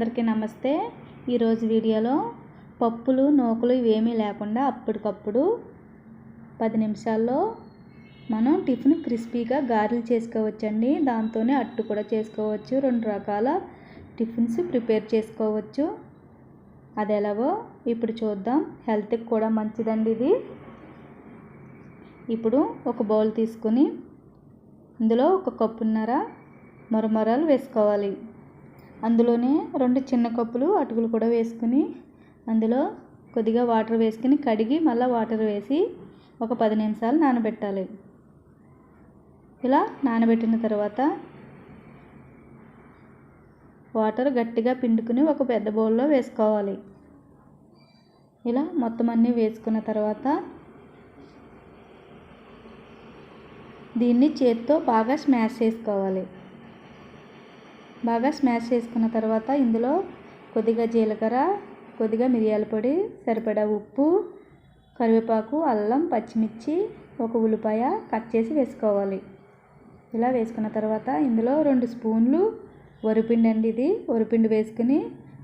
అందరికీ నమస్తే. ఈరోజు వీడియోలో పప్పులు నూకలు ఇవేమీ లేకుండా అప్పటికప్పుడు పది నిమిషాల్లో మనం టిఫిన్ క్రిస్పీగా గారెలు చేసుకోవచ్చండి. దాంతోనే అట్టు కూడా చేసుకోవచ్చు. రెండు రకాల టిఫిన్స్ ప్రిపేర్ చేసుకోవచ్చు. అది ఎలాగో ఇప్పుడు చూద్దాం. హెల్త్కి కూడా మంచిదండి ఇది. ఇప్పుడు ఒక బౌల్ తీసుకొని ఇందులో ఒక కప్పున్నర మరమరాలు వేసుకోవాలి. అందులోనే రెండు చిన్న కప్పులు అటుకులు కూడా వేసుకుని అందులో కొద్దిగా వాటర్ వేసుకుని కడిగి మళ్ళీ వాటర్ వేసి ఒక పది నిమిషాలు నానబెట్టాలి. ఇలా నానబెట్టిన తర్వాత వాటర్ గట్టిగా పిండుకుని ఒక పెద్ద బౌల్లో వేసుకోవాలి. ఇలా మొత్తం అన్నీ వేసుకున్న తర్వాత దీన్ని చేత్తో బాగా స్మాష్ చేసుకోవాలి. బాగా స్మాష్ చేసుకున్న తర్వాత ఇందులో కొద్దిగా జీలకర్ర కొద్దిగా మిరియాల పొడి సరిపడా ఉప్పు కరివేపాకు అల్లం పచ్చిమిర్చి ఒక ఉల్లిపాయ కట్ చేసి వేసుకోవాలి. ఇలా వేసుకున్న తర్వాత ఇందులో రెండు స్పూన్లు వరిపిండి అండి ఇది. వరిపిండి వేసుకుని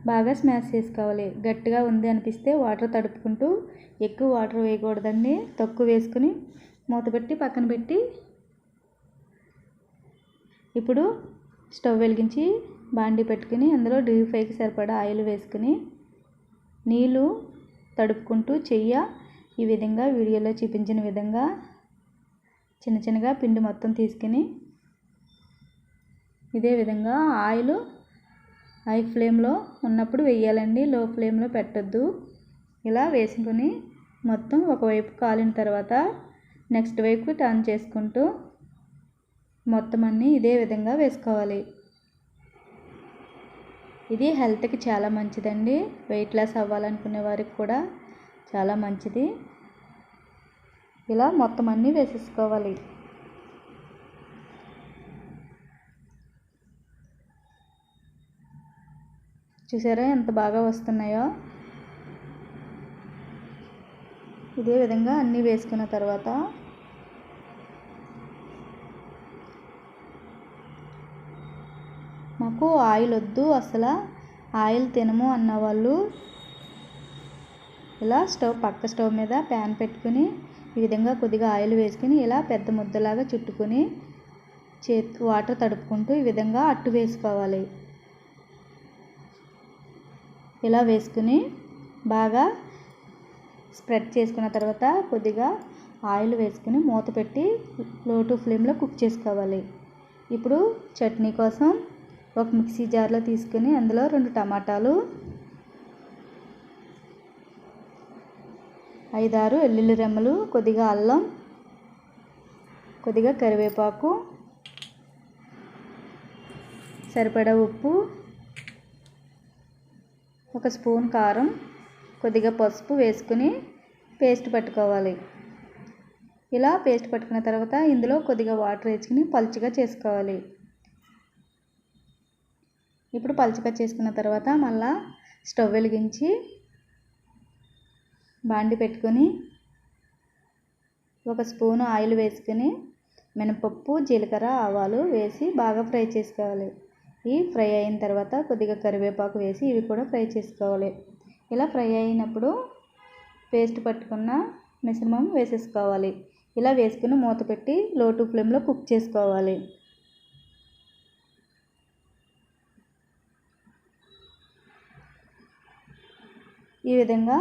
బాగా స్మాష్ చేసుకోవాలి. గట్టిగా ఉంది అనిపిస్తే వాటర్ తడుపుకుంటూ ఎక్కువ వాటర్ వేయకూడదండి. తక్కువ వేసుకుని మూత పెట్టి పక్కన పెట్టి ఇప్పుడు స్టవ్ వెలిగించి బాండి పెట్టుకుని అందులో డీప్ ఫ్రైకి సరిపడా ఆయిల్ వేసుకుని నీళ్ళు తడుపుకుంటూ చెయ్య. ఈ విధంగా వీడియోలో చూపించిన విధంగా చిన్న చిన్నగా పిండి మొత్తం తీసుకుని ఇదే విధంగా ఆయిల్ హై ఫ్లేమ్లో ఉన్నప్పుడు వేయాలండి. లో ఫ్లేమ్లో పెట్టద్దు. ఇలా వేసుకుని మొత్తం ఒకవైపు కాలిన తర్వాత నెక్స్ట్ వైపు టర్న్ చేసుకుంటూ మొత్తం అన్నీ ఇదే విధంగా వేసుకోవాలి. ఇది హెల్త్కి చాలా మంచిదండి. వెయిట్ లాస్ అవ్వాలనుకునే వారికి కూడా చాలా మంచిది. ఇలా మొత్తం అన్నీ వేసేసుకోవాలి. చూసారా ఎంత బాగా వస్తున్నాయో? ఇదే విధంగా అన్నీ వేసుకున్న తర్వాత మాకు ఆయిల్ వద్దు అసలు. ఆయిల్ తినము అన్న వాళ్ళు ఇలా స్టవ్ పక్క స్టవ్ మీద ప్యాన్ పెట్టుకుని ఈ విధంగా కొద్దిగా ఆయిల్ వేసుకుని ఇలా పెద్ద ముద్దలాగా చుట్టుకొని చేతి వాటర్ తడుపుకుంటూ ఈ విధంగా అట్టు వేసుకోవాలి. ఇలా వేసుకుని బాగా స్ప్రెడ్ చేసుకున్న తర్వాత కొద్దిగా ఆయిల్ వేసుకుని మూత పెట్టి లో టు ఫ్లేమ్లో కుక్ చేసుకోవాలి. ఇప్పుడు చట్నీ కోసం ఒక మిక్సీ జార్లో తీసుకుని అందులో రెండు టమాటాలు ఐదారు వెల్లుల్లి రెమ్మలు కొద్దిగా అల్లం కొద్దిగా కరివేపాకు సరిపడా ఉప్పు ఒక స్పూన్ కారం కొద్దిగా పసుపు వేసుకుని పేస్ట్ పట్టుకోవాలి. ఇలా పేస్ట్ పట్టుకున్న తర్వాత ఇందులో కొద్దిగా వాటర్ వేసుకుని పలుచగా చేసుకోవాలి. ఇప్పుడు పలుచగా చేసుకున్న తర్వాత మళ్ళా స్టవ్ వెలిగించి బాండి పెట్టుకొని ఒక స్పూను ఆయిల్ వేసుకొని మినపప్పు జీలకర్ర ఆవాలు వేసి బాగా ఫ్రై చేసుకోవాలి. ఈ ఫ్రై అయిన తర్వాత కొద్దిగా కరివేపాకు వేసి ఇవి కూడా ఫ్రై చేసుకోవాలి. ఇలా ఫ్రై అయినప్పుడు పేస్ట్ పట్టుకున్న మిశ్రమం వేసేసుకోవాలి. ఇలా వేసుకుని మూత పెట్టి లో టు ఫ్లేమ్లో కుక్ చేసుకోవాలి. ఈ విధంగా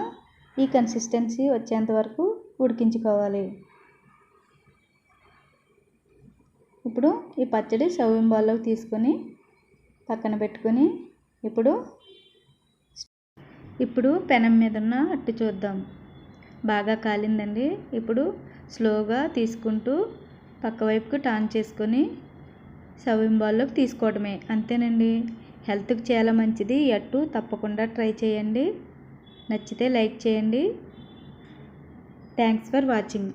ఈ కన్సిస్టెన్సీ వచ్చేంత వరకు ఉడికించుకోవాలి. ఇప్పుడు ఈ పచ్చడి సర్వింగ్ తీసుకొని పక్కన పెట్టుకొని ఇప్పుడు ఇప్పుడు పెనం మీద ఉన్న అట్టు చూద్దాం. బాగా కాలిందండి. ఇప్పుడు స్లోగా తీసుకుంటూ పక్క వైపుకు చేసుకొని సర్వింగ్ తీసుకోవడమే. అంతేనండి. హెల్త్కి చాలా మంచిది. ఈ అట్టు తప్పకుండా ట్రై చేయండి. నచ్చితే లైక్ చేయండి. Thanks for watching